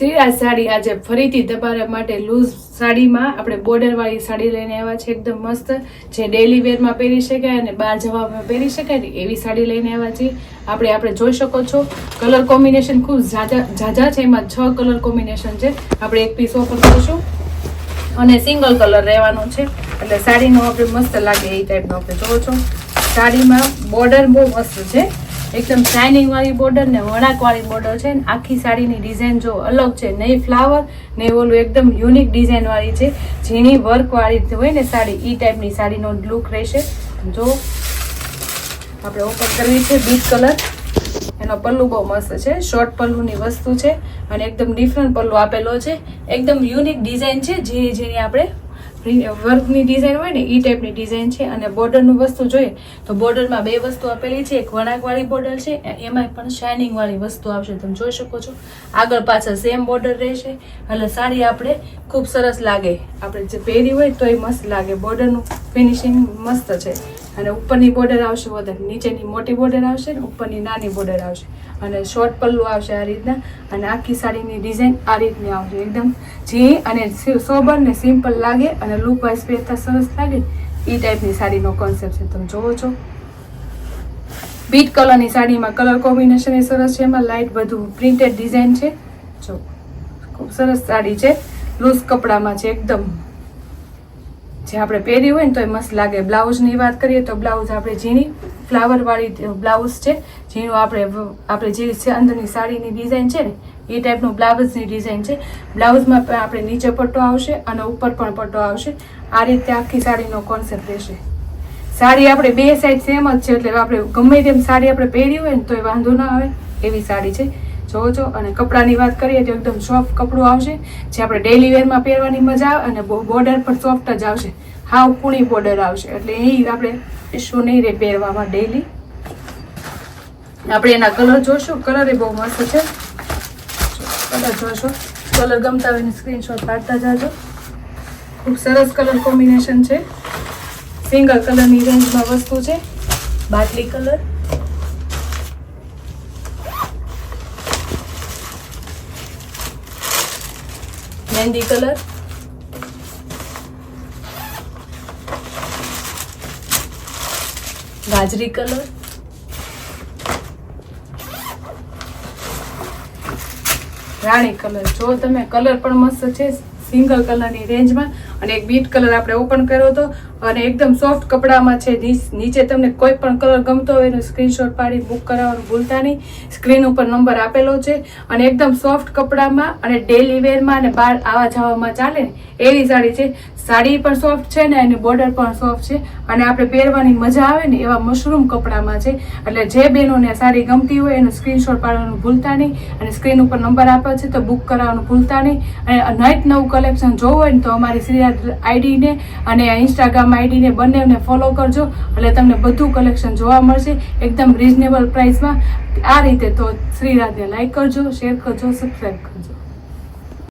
શ્રીરાજ સાડી આજે ફરીથી તમારા માટે લૂઝ સાડીમાં આપણે બોર્ડરવાળી સાડી લઈને આવ્યા છે, એકદમ મસ્ત. જે ડેલી વેરમાં પહેરી શકાય અને બહાર જવામાં પહેરી શકાય ને એવી સાડી લઈને આવ્યા છીએ. આપણે આપણે જોઈ શકો છો. કલર કોમ્બિનેશન ખૂબ ઝાઝા ઝાઝા છે. એમાં છ કલર કોમ્બિનેશન છે. આપણે એક પીસ ઓફર કરીશું. અને સિંગલ કલર રહેવાનો છે. એટલે સાડીનો આપણે મસ્ત લાગે એ ટાઈપનો આપણે જોવો છો. સાડીમાં બોર્ડર બહુ મસ્ત છે. એકદમ શાઇનિંગ વાળી બોર્ડર ને વણાક વાળી બોર્ડર છે. આખી સાડીની ડિઝાઇન જો અલગ છે નહીં ફ્લાવર ને ઓલું એકદમ યુનિક ડિઝાઇન વાળી છે. ઝીણી વર્ક વાળી હોય ને સાડી એ ટાઈપની સાડીનો લુક રહેશે. જો આપણે ઓપન કરવી છે બીટ કલર એનો પલ્લુ બહુ મસ્ત છે શોર્ટ પલ્લુની વસ્તુ છે અને એકદમ ડિફરન્ટ પલ્લુ આપેલો છે. એકદમ યુનિક ડિઝાઇન છે ઝીણી ઝીણી આપણે વર્કની ડિઝાઇન હોય ને એ ટાઈપની ડિઝાઇન છે અને બોર્ડરનું વસ્તુ જોઈએ તો બોર્ડરમાં બે વસ્તુ આપેલી છે, એક વણાકવાળી બોર્ડર છે એમાં પણ શાઇનિંગવાળી વસ્તુ આવશે, તમે જોઈ શકો છો. આગળ પાછળ સેમ બોર્ડર રહેશે, એટલે સાડી આપણે ખૂબ સરસ લાગે. આપણે જે પહેરી હોય તો એ મસ્ત લાગે. બોર્ડરનું ફિનિશિંગ મસ્ત છે. અને ઉપરની બોર્ડર આવશે વધારે, નીચેની મોટી બોર્ડર આવશે ને ઉપરની નાની બોર્ડર આવશે. અને શોર્ટ પલ્લું આવશે આ રીતના, અને આખી સાડીની ડિઝાઇન આ રીતની આવશે. એકદમ ઝીણી અને સોબર ને સિમ્પલ લાગે અને લુક વાઇઝ પહેરતા સરસ લાગે. એ ટાઈપની સાડીનો કોન્સેપ્ટ છે. તમે જોવો છો. બીટ કલરની સાડીમાં કલર કોમ્બિનેશન એ સરસ છે. એમાં લાઇટ બધું પ્રિન્ટેડ ડિઝાઇન છે. જો, ખૂબ સરસ સાડી છે. લૂઝ કપડામાં છે. એકદમ જે આપણે પહેરી હોય ને તો એ મસ્ત લાગે. બ્લાઉઝની વાત કરીએ તો બ્લાઉઝ આપણે ઝીણી ફ્લાવરવાળી બ્લાઉઝ છે. ઝીણું આપણે આપણે જે છે અંદરની સાડીની ડિઝાઇન છે ને, એ ટાઈપનું બ્લાઉઝની ડિઝાઇન છે. બ્લાઉઝમાં પણ આપણે નીચે પટ્ટો આવશે અને ઉપર પણ પટ્ટો આવશે. આ રીતે આખી સાડીનો કોન્સેપ્ટ રહેશે. સાડી આપણે બે સાઈડ સેમ જ છે એટલે આપણે ગમે તેમ સાડી આપણે પહેરી હોય ને તો એ વાંધો ના આવે એવી સાડી છે. છો અને કપડાની વાત કરીએ તો એકદમ સોફ્ટ કપડું આવશે, જે આપણે ડેલી વેરમાં પહેરવાની મજા આવે અને બોર્ડર પણ સોફ્ટ જ આવશે. હાવ કુણી બોર્ડર આવશે. એટલે એ આપણે ઇશ્યુ નહીં રહે પહેરવામાં ડેલી આપણે એના કલર જોશું. કલર એ બહુ મસ્ત છે. કલર જોશો. કલર ગમતા હોય સ્ક્રીનશોટ પાડતા જાજો. ખૂબ સરસ કલર કોમ્બિનેશન છે. સિંગલ કલરની રેન્જમાં વસ્તુ છે. બાટલી કલર મહેંદી કલર. ગાજરી કલર. રાણી કલર. જો તમે કલર પણ મસ્ત છે, સિંગલ કલરની રેન્જમાં. અને એક બીટ કલર આપણે ઓપન કર્યો હતો અને એકદમ સોફ્ટ કપડામાં છે, નીચ- તમને કોઈ પણ કલર ગમતો હોય એનો સ્ક્રીનશોટ પાડી બુક કરાવવાનું ભૂલતા નહીં. સ્ક્રીન ઉપર નંબર આપેલો છે અને એકદમ સોફ્ટ કપડામાં અને ડેલી વેરમાં અને બહાર આવવા જવામાં ચાલે ને એવી સાડી છે. સાડી પણ સોફ્ટ છે ને એની બોર્ડર પણ સોફ્ટ છે અને આપણે પહેરવાની મજા આવે ને એવા મશરૂમ કપડામાં છે. એટલે જે બહેનોને સાડી ગમતી હોય એનો સ્ક્રીનશોટ પાડવાનું ભૂલતા નહીં અને સ્ક્રીન ઉપર નંબર આપ્યો છે તો બુક કરાવવાનું ભૂલતા નહીં. અને નાઇટ નવું કલેક્શન જોવું હોય ને તો અમારી શ્રીરાજ આઈડીને અને ઇન્સ્ટાગ્રામ આઈડીને બંનેને ફોલો કરજો. એટલે તમને બધું કલેક્શન જોવા મળશે. એકદમ રિઝનેબલ પ્રાઇસમાં આ રીતે તો શ્રીરાધને લાઈક કરજો શેર કરજો સબસ્ક્રાઈબ કરજો.